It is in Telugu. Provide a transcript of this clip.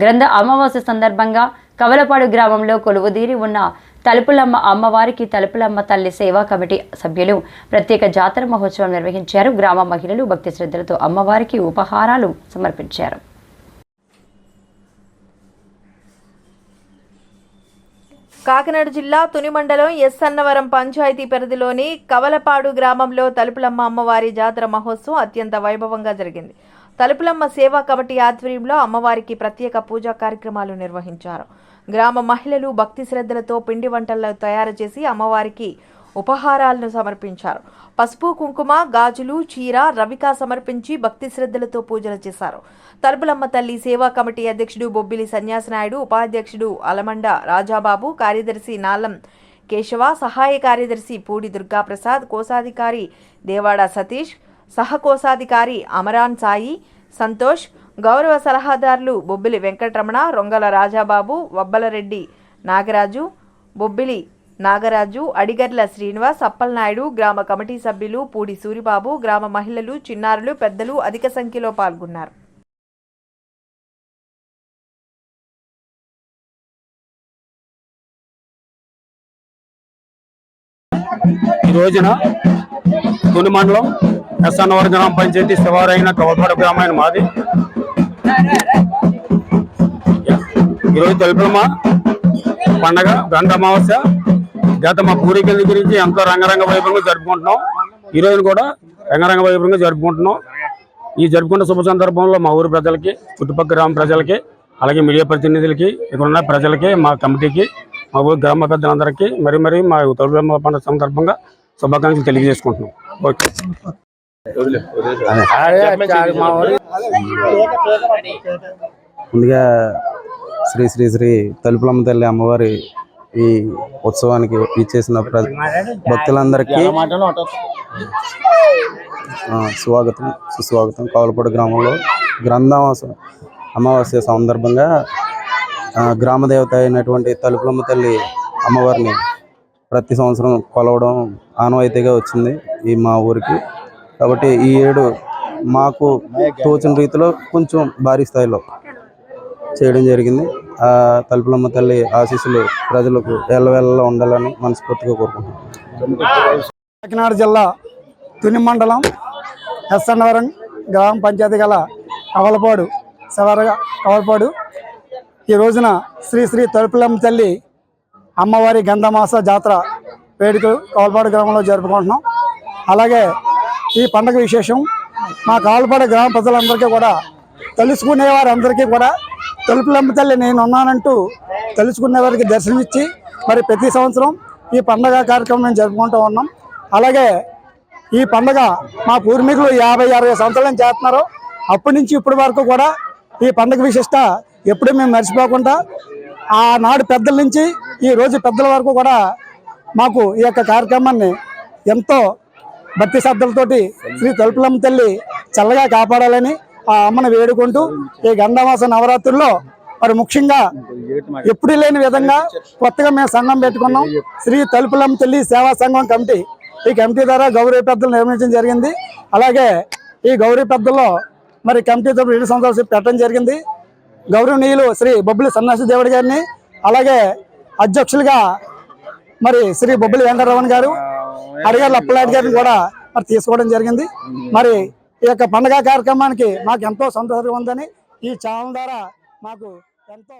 గ్రంథ అమావాస్య సందర్భంగా కవలపాడు గ్రామంలో కొలువుదీరి ఉన్న తలుపులమ్మ అమ్మవారికి తలుపులమ్మ తల్లి సేవా కమిటీ సభ్యులు ప్రత్యేక జాతర మహోత్సవం నిర్వహించారు. గ్రామ మహిళలు భక్తి శ్రద్ధలతో అమ్మవారికి ఉపహారాలు సమర్పించారు. కాకినాడ జిల్లా తుని మండలం ఎస్ అన్నవరం పంచాయతీ పరిధిలోని కవలపాడు గ్రామంలో తలుపులమ్మ అమ్మవారి జాతర మహోత్సవం అత్యంత వైభవంగా జరిగింది. తలుపులమ్మ సేవా కమిటీ ఆధ్వర్యంలో అమ్మవారికి ప్రత్యేక పూజా కార్యక్రమాలు నిర్వహించారు. గ్రామ మహిళలు భక్తి శ్రద్ధలతో పిండి వంటలను తయారు చేసి అమ్మవారికి ఉపహారాలను సమర్పించారు. పసుపు కుంకుమ గాజులు చీర రవిక సమర్పించి భక్తి శ్రద్ధలతో పూజలు చేశారు. తలుపులమ్మ తల్లి సేవా కమిటీ అధ్యక్షుడు బొబ్బిలి సన్యాసనాయుడు ఉపాధ్యక్షుడు అలమండ రాజాబాబు కార్యదర్శి నాలం కేశవ సహాయ కార్యదర్శి పూడి దుర్గాప్రసాద్ కోశాధికారి దేవాడ సతీష్ సహకోశాధికారి అమరాన్ సాయి సంతోష్ గౌరవ సలహాదారులు బొబ్బిలి వెంకటరమణ రొంగల రాజాబాబు వబ్బలరెడ్డి నాగరాజు బొబ్బిలి నాగరాజు అడిగర్ల శ్రీనివాస్ అప్పలనాయుడు గ్రామ కమిటీ సభ్యులు పూడి సూరిబాబు గ్రామ మహిళలు చిన్నారులు పెద్దలు అధిక సంఖ్యలో పాల్గొన్నారు. ఈ రోజున తుని మండలం ఎస్ఎన్వర్ గ్రామ పంచాయతీ శివారైన కవలపాడు గ్రామైన మాది. ఈరోజు తెలుపులమ్మ పండగ గంగ అమావాస్య గత మా పూర్వీకుల గురించి ఎంతో రంగరంగ వైభవంగా జరుపుకుంటున్నాం. ఈరోజు కూడా రంగరంగ వైభవంగా జరుపుకుంటున్నాం. ఈ జరుపుకున్న శుభ సందర్భంలో మా ఊరు ప్రజలకి చుట్టుపక్కల గ్రామ ప్రజలకి అలాగే మీడియా ప్రతినిధులకి ఇక్కడ ఉన్న ప్రజలకి మా కమిటీకి మా ఊరు గ్రామ పెద్దలందరికీ మరి మరి మా తొలిబొమ్మ పండుగ సందర్భంగా శుభాకాంక్షలు తెలియజేసుకుంటున్నాం. ఓకే. ముందుగా శ్రీ శ్రీ శ్రీ తలుపులమ్మ తల్లి అమ్మవారి ఈ ఉత్సవానికి ఇచ్చేసిన ప్ర భక్తులందరికీ ఆ, స్వాగతం సుస్వాగతం. కావలపాడు గ్రామంలో గ్రంథామాస అమావాస్య సందర్భంగా ఆ, గ్రామ దేవత అయినటువంటి తలుపులమ్మ తల్లి అమ్మవారిని ప్రతి సంవత్సరం కొలవడం ఆనవాయితీగా వచ్చింది ఈ మా ఊరికి. కాబట్టి ఈ ఏడు మాకు తోచిన రీతిలో కొంచెం భారీ స్థాయిలో చేయడం జరిగింది. ఆ తలుపులమ్మ తల్లి ఆశీస్సులు ప్రజలకు ఎల్లవెల్లలో ఉండాలని మనస్ఫూర్తిగా కోరుకుంటున్నాను కాకినాడ జిల్లా తుని మండలం ఎస్ఎన్వరం గ్రామ పంచాయతీ గల కవలపాడు శివర కవలపాడు. ఈ రోజున శ్రీ శ్రీ తలుపులమ్మ తల్లి అమ్మవారి గంధమాస జాతర వేడుకలు కవలపాడు గ్రామంలో జరుపుకుంటున్నాం. అలాగే ఈ పండగ విశేషం. మా కాల్పడ గ్రామ ప్రజలందరికీ కూడా తెలుసుకునే వారందరికీ కూడా తలుపులమ్మ తల్లి నేను ఉన్నానంటూ తెలుసుకునే వారికి దర్శనమిచ్చి మరి ప్రతి సంవత్సరం ఈ పండగ కార్యక్రమం మేము జరుపుకుంటూ ఉన్నాం. అలాగే ఈ పండగ మా పూర్వీకులు యాభై అరవై సంవత్సరాల నుంచి చేస్తున్నారు. అప్పటి నుంచి ఇప్పటి వరకు కూడా ఈ పండగ విశిష్ట ఎప్పుడూ మేము మర్చిపోకుండా ఆనాడు పెద్దల నుంచి ఈ రోజు పెద్దల వరకు కూడా మాకు ఈ యొక్క కార్యక్రమాన్ని ఎంతో భక్తి శ్రద్ధలతోటి శ్రీ తలుపులమ్మ తల్లి చల్లగా కాపాడాలని ఆ అమ్మను వేడుకుంటూ ఈ గంధమాస నవరాత్రుల్లో మరి ముఖ్యంగా ఎప్పుడు లేని విధంగా కొత్తగా మేము సంఘం పెట్టుకున్నాం. శ్రీ తలుపులమ్మ తల్లి సేవా సంఘం కమిటీ ఈ కమిటీ ద్వారా గౌరవ పెద్దలు నిర్మించడం జరిగింది. అలాగే ఈ గౌరవ పెద్దల్లో మరి కమిటీ తరపున రెండు సంవత్సరాలు పెట్టడం జరిగింది. గౌరవనీయులు శ్రీ బొబ్బిలి సన్నాసి దేవుడి గారిని అలాగే అధ్యక్షులుగా మరి శ్రీ బొబ్బిలి వెంకటరమణ గారు అడిగారు అప్పలాడి గారిని కూడా మరి తీసుకోవడం జరిగింది. మరి ఈ యొక్క పండుగ కార్యక్రమానికి మాకు ఎంతో సంతోషంగా ఉందని ఈ ఛానల్ ద్వారా మాకు ఎంతో